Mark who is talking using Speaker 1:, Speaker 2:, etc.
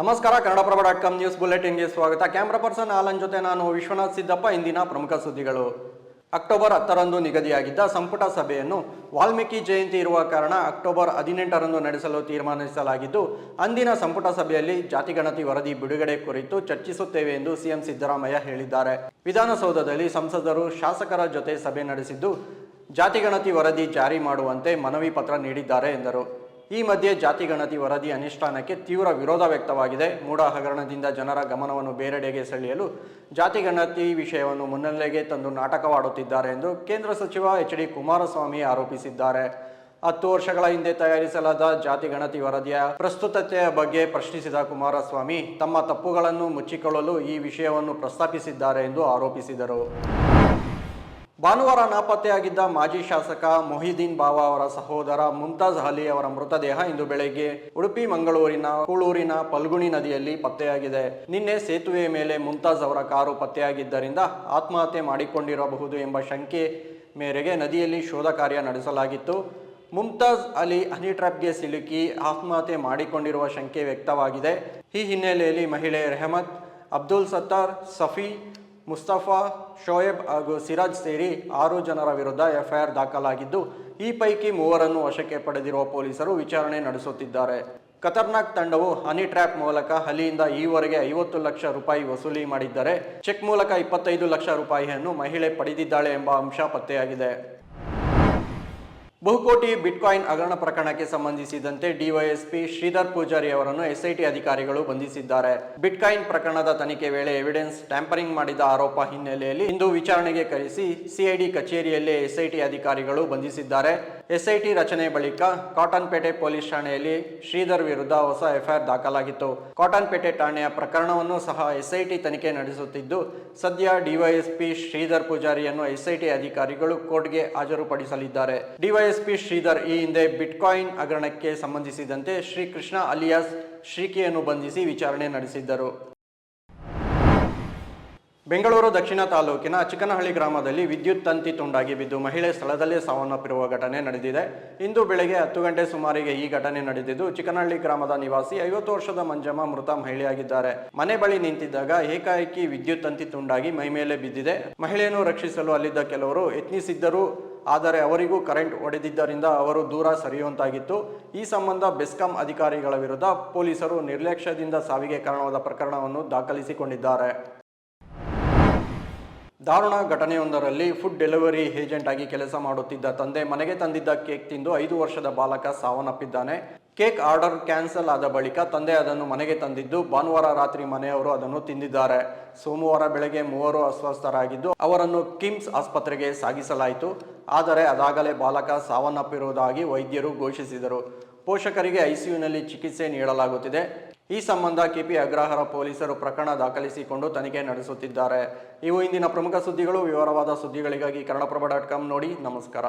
Speaker 1: ನಮಸ್ಕಾರ, Kannadaprabha dot com news ಬುಲೆಟಿನ್ಗೆ ಸ್ವಾಗತ. ಕ್ಯಾಮ್ರಾ ಪರ್ಸನ್ ಆಲನ್ ಜೊತೆ ನಾನು ವಿಶ್ವನಾಥ್ ಸಿದ್ದಪ್ಪ, ಇಂದಿನ ಪ್ರಮುಖ ಸುದ್ದಿಗಳು. ಅಕ್ಟೋಬರ್ ಹತ್ತರಂದು ನಿಗದಿಯಾಗಿದ್ದ ಸಂಪುಟ ಸಭೆಯನ್ನು ವಾಲ್ಮೀಕಿ ಜಯಂತಿ ಇರುವ ಕಾರಣ ಅಕ್ಟೋಬರ್ ಹದಿನೆಂಟರಂದು ನಡೆಸಲು ತೀರ್ಮಾನಿಸಲಾಗಿದ್ದು, ಅಂದಿನ ಸಂಪುಟ ಸಭೆಯಲ್ಲಿ ಜಾತಿಗಣತಿ ವರದಿ ಬಿಡುಗಡೆ ಕುರಿತು ಚರ್ಚಿಸುತ್ತೇವೆ ಎಂದು ಸಿಎಂ ಸಿದ್ದರಾಮಯ್ಯ ಹೇಳಿದ್ದಾರೆ. ವಿಧಾನಸೌಧದಲ್ಲಿ ಸಂಸದರು, ಶಾಸಕರ ಜೊತೆ ಸಭೆ ನಡೆಸಿದ್ದು ಜಾತಿಗಣತಿ ವರದಿ ಜಾರಿ ಮಾಡುವಂತೆ ಮನವಿ ಪತ್ರ ನೀಡಿದ್ದಾರೆ ಎಂದರು. ಈ ಮಧ್ಯೆ ಜಾತಿ ಗಣತಿ ವರದಿ ಅನುಷ್ಠಾನಕ್ಕೆ ತೀವ್ರ ವಿರೋಧ ವ್ಯಕ್ತವಾಗಿದೆ. ಮೂಡ ಹಗರಣದಿಂದ ಜನರ ಗಮನವನ್ನು ಬೇರೆಡೆಗೆ ಸೆಳೆಯಲು ಜಾತಿ ಗಣತಿ ವಿಷಯವನ್ನು ಮುನ್ನೆಲೆಗೆ ತಂದು ನಾಟಕವಾಡುತ್ತಿದ್ದಾರೆ ಎಂದು ಕೇಂದ್ರ ಸಚಿವ ಎಚ್ ಡಿ ಕುಮಾರಸ್ವಾಮಿ ಆರೋಪಿಸಿದ್ದಾರೆ. ಹತ್ತು ವರ್ಷಗಳ ಹಿಂದೆ ತಯಾರಿಸಲಾದ ಜಾತಿ ಗಣತಿ ವರದಿಯ ಪ್ರಸ್ತುತತೆಯ ಬಗ್ಗೆ ಪ್ರಶ್ನಿಸಿದ ಕುಮಾರಸ್ವಾಮಿ, ತಮ್ಮ ತಪ್ಪುಗಳನ್ನು ಮುಚ್ಚಿಕೊಳ್ಳಲು ಈ ವಿಷಯವನ್ನು ಪ್ರಸ್ತಾಪಿಸಿದ್ದಾರೆ ಎಂದು ಆರೋಪಿಸಿದರು. ಭಾನುವಾರ ನಾಪತ್ತೆಯಾಗಿದ್ದ ಮಾಜಿ ಶಾಸಕ ಮೊಹಿದೀನ್ ಬಾವಾ ಅವರ ಸಹೋದರ ಮುಮ್ತಾಜ್ ಅಲಿ ಅವರ ಮೃತದೇಹ ಇಂದು ಬೆಳಗ್ಗೆ ಉಡುಪಿ, ಮಂಗಳೂರಿನ ಕೂಳೂರಿನ ಪಲ್ಗುಣಿ ನದಿಯಲ್ಲಿ ಪತ್ತೆಯಾಗಿದೆ. ನಿನ್ನೆ ಸೇತುವೆಯ ಮೇಲೆ ಮುಮ್ತಾಜ್ ಅವರ ಕಾರು ಪತ್ತೆಯಾಗಿದ್ದರಿಂದ ಆತ್ಮಹತ್ಯೆ ಮಾಡಿಕೊಂಡಿರಬಹುದು ಎಂಬ ಶಂಕೆ ಮೇರೆಗೆ ನದಿಯಲ್ಲಿ ಶೋಧ ಕಾರ್ಯ ನಡೆಸಲಾಗಿತ್ತು. ಮುಮ್ತಾಜ್ ಅಲಿ ಹನಿ ಟ್ರ್ಯಾಪ್ಗೆ ಸಿಲುಕಿ ಆತ್ಮಹತ್ಯೆ ಮಾಡಿಕೊಂಡಿರುವ ಶಂಕೆ ವ್ಯಕ್ತವಾಗಿದೆ. ಈ ಹಿನ್ನೆಲೆಯಲ್ಲಿ ಮಹಿಳೆ ರೆಹಮತ್, ಅಬ್ದುಲ್ ಸತ್ತಾರ್, ಸಫಿ ಮುಸ್ತಫಾ, ಶೋಯೆಬ್ ಹಾಗೂ ಸಿರಾಜ್ ಸೇರಿ ಆರು ಜನರ ವಿರುದ್ಧ ಎಫ್ಐಆರ್ ದಾಖಲಾಗಿದ್ದು, ಈ ಪೈಕಿ ಮೂವರನ್ನು ವಶಕ್ಕೆ ಪಡೆದಿರುವ ಪೊಲೀಸರು ವಿಚಾರಣೆ ನಡೆಸುತ್ತಿದ್ದಾರೆ. ಖತರ್ನಾಕ್ ತಂಡವು ಹನಿ ಟ್ರ್ಯಾಪ್ ಮೂಲಕ ಹಲಿಯಿಂದ ಈವರೆಗೆ ಐವತ್ತು ಲಕ್ಷ ರೂಪಾಯಿ ವಸೂಲಿ ಮಾಡಿದ್ದರೆ, ಚೆಕ್ ಮೂಲಕ ಇಪ್ಪತ್ತೈದು ಲಕ್ಷ ರೂಪಾಯಿಯನ್ನು ಮಹಿಳೆ ಪಡೆದಿದ್ದಾಳೆ ಎಂಬ ಅಂಶ ಪತ್ತೆಯಾಗಿದೆ. ಬಹುಕೋಟಿ ಬಿಟ್ಕಾಯಿನ್ ಹಗರಣ ಪ್ರಕರಣಕ್ಕೆ ಸಂಬಂಧಿಸಿದಂತೆ ಡಿವೈಎಸ್ಪಿ ಶ್ರೀಧರ್ ಪೂಜಾರಿ ಅವರನ್ನು ಎಸ್ಐಟಿ ಅಧಿಕಾರಿಗಳು ಬಂಧಿಸಿದ್ದಾರೆ. ಬಿಟ್ಕಾಯಿನ್ ಪ್ರಕರಣದ ತನಿಖೆ ವೇಳೆ ಎವಿಡೆನ್ಸ್ ಟ್ಯಾಂಪರಿಂಗ್ ಮಾಡಿದ ಆರೋಪ ಹಿನ್ನೆಲೆಯಲ್ಲಿ ಇಂದು ವಿಚಾರಣೆಗೆ ಕರೆಸಿ ಸಿಐಡಿ ಕಚೇರಿಯಲ್ಲೇ ಎಸ್ಐಟಿ ಅಧಿಕಾರಿಗಳು ಬಂಧಿಸಿದ್ದಾರೆ. ಎಸ್ಐಟಿ ರಚನೆ ಬಳಿಕ ಕಾಟನ್ಪೇಟೆ ಪೊಲೀಸ್ ಠಾಣೆಯಲ್ಲಿ ಶ್ರೀಧರ್ ವಿರುದ್ಧ ಹೊಸ ಎಫ್ಐಆರ್ ದಾಖಲಾಗಿತ್ತು. ಕಾಟನ್ಪೇಟೆ ಠಾಣೆಯ ಪ್ರಕರಣವನ್ನು ಸಹ ಎಸ್ಐಟಿ ತನಿಖೆ ನಡೆಸುತ್ತಿದ್ದು, ಸದ್ಯ ಡಿವೈಎಸ್ಪಿ ಶ್ರೀಧರ್ ಪೂಜಾರಿಯನ್ನು ಎಸ್ಐಟಿ ಅಧಿಕಾರಿಗಳು ಕೋರ್ಟ್ಗೆ ಹಾಜರುಪಡಿಸಲಿದ್ದಾರೆ. ಡಿವೈಎಸ್ಪಿ ಶ್ರೀಧರ್ ಈ ಹಿಂದೆ ಬಿಟ್ಕಾಯಿನ್ ಹಗರಣಕ್ಕೆ ಸಂಬಂಧಿಸಿದಂತೆ ಶ್ರೀಕೃಷ್ಣ ಅಲಿಯಾಸ್ ಶ್ರೀಕಿಯನ್ನು ಬಂಧಿಸಿ ವಿಚಾರಣೆ ನಡೆಸಿದ್ದರು. ಬೆಂಗಳೂರು ದಕ್ಷಿಣ ತಾಲೂಕಿನ ಚಿಕ್ಕನಹಳ್ಳಿ ಗ್ರಾಮದಲ್ಲಿ ವಿದ್ಯುತ್ ತಂತಿ ತುಂಡಾಗಿ ಬಿದ್ದು ಮಹಿಳೆ ಸ್ಥಳದಲ್ಲೇ ಸಾವನ್ನಪ್ಪಿರುವ ಘಟನೆ ನಡೆದಿದೆ. ಇಂದು ಬೆಳಗ್ಗೆ ಹತ್ತು ಗಂಟೆ ಸುಮಾರಿಗೆ ಈ ಘಟನೆ ನಡೆದಿದ್ದು, ಚಿಕ್ಕನಹಳ್ಳಿ ಗ್ರಾಮದ ನಿವಾಸಿ ಐವತ್ತು ವರ್ಷದ ಮಂಜಮ್ಮ ಮೃತ ಮಹಿಳೆಯಾಗಿದ್ದಾರೆ. ಮನೆ ಬಳಿ ನಿಂತಿದ್ದಾಗ ಏಕಾಏಕಿ ವಿದ್ಯುತ್ ತಂತಿ ತುಂಡಾಗಿ ಮೈಮೇಲೆ ಬಿದ್ದಿದೆ. ಮಹಿಳೆಯನ್ನು ರಕ್ಷಿಸಲು ಅಲ್ಲಿದ್ದ ಕೆಲವರು ಯತ್ನಿಸಿದ್ದರು, ಆದರೆ ಅವರಿಗೂ ಕರೆಂಟ್ ಹೊಡೆದಿದ್ದರಿಂದ ಅವರು ದೂರ ಸರಿಯುವಂತಾಗಿತ್ತು. ಈ ಸಂಬಂಧ ಬೆಸ್ಕಾಂ ಅಧಿಕಾರಿಗಳ ವಿರುದ್ಧ ಪೊಲೀಸರು ನಿರ್ಲಕ್ಷ್ಯದಿಂದ ಸಾವಿಗೆ ಕಾರಣವಾದ ಪ್ರಕರಣವನ್ನು ದಾಖಲಿಸಿಕೊಂಡಿದ್ದಾರೆ. ದಾರುಣ ಘಟನೆಯೊಂದರಲ್ಲಿ ಫುಡ್ ಡೆಲಿವರಿ ಏಜೆಂಟ್ ಆಗಿ ಕೆಲಸ ಮಾಡುತ್ತಿದ್ದ ತಂದೆ ಮನೆಗೆ ತಂದಿದ್ದ ಕೇಕ್ ತಿಂದು ಐದು ವರ್ಷದ ಬಾಲಕ ಸಾವನ್ನಪ್ಪಿದ್ದಾನೆ. ಕೇಕ್ ಆರ್ಡರ್ ಕ್ಯಾನ್ಸಲ್ ಆದ ಬಳಿಕ ತಂದೆ ಅದನ್ನು ಮನೆಗೆ ತಂದಿದ್ದು, ಭಾನುವಾರ ರಾತ್ರಿ ಮನೆಯವರು ಅದನ್ನು ತಿಂದಿದ್ದಾರೆ. ಸೋಮವಾರ ಬೆಳಗ್ಗೆ ಮೂವರು ಅಸ್ವಸ್ಥರಾಗಿದ್ದು, ಅವರನ್ನು ಕಿಮ್ಸ್ ಆಸ್ಪತ್ರೆಗೆ ಸಾಗಿಸಲಾಯಿತು. ಆದರೆ ಅದಾಗಲೇ ಬಾಲಕ ಸಾವನ್ನಪ್ಪಿರುವುದಾಗಿ ವೈದ್ಯರು ಘೋಷಿಸಿದರು. ಪೋಷಕರಿಗೆ ಐಸಿಯುನಲ್ಲಿ ಚಿಕಿತ್ಸೆ ನೀಡಲಾಗುತ್ತಿದೆ. ಈ ಸಂಬಂಧ ಕೆಪಿ ಅಗ್ರಹಾರ ಪೊಲೀಸರು ಪ್ರಕರಣ ದಾಖಲಿಸಿಕೊಂಡು ತನಿಖೆ ನಡೆಸುತ್ತಿದ್ದಾರೆ. ಇವು ಇಂದಿನ ಪ್ರಮುಖ ಸುದ್ದಿಗಳು. ವಿವರವಾದ ಸುದ್ದಿಗಳಿಗಾಗಿ ಕನ್ನಡಪ್ರಭ ಡಾಟ್ ಕಾಮ್ ನೋಡಿ. ನಮಸ್ಕಾರ.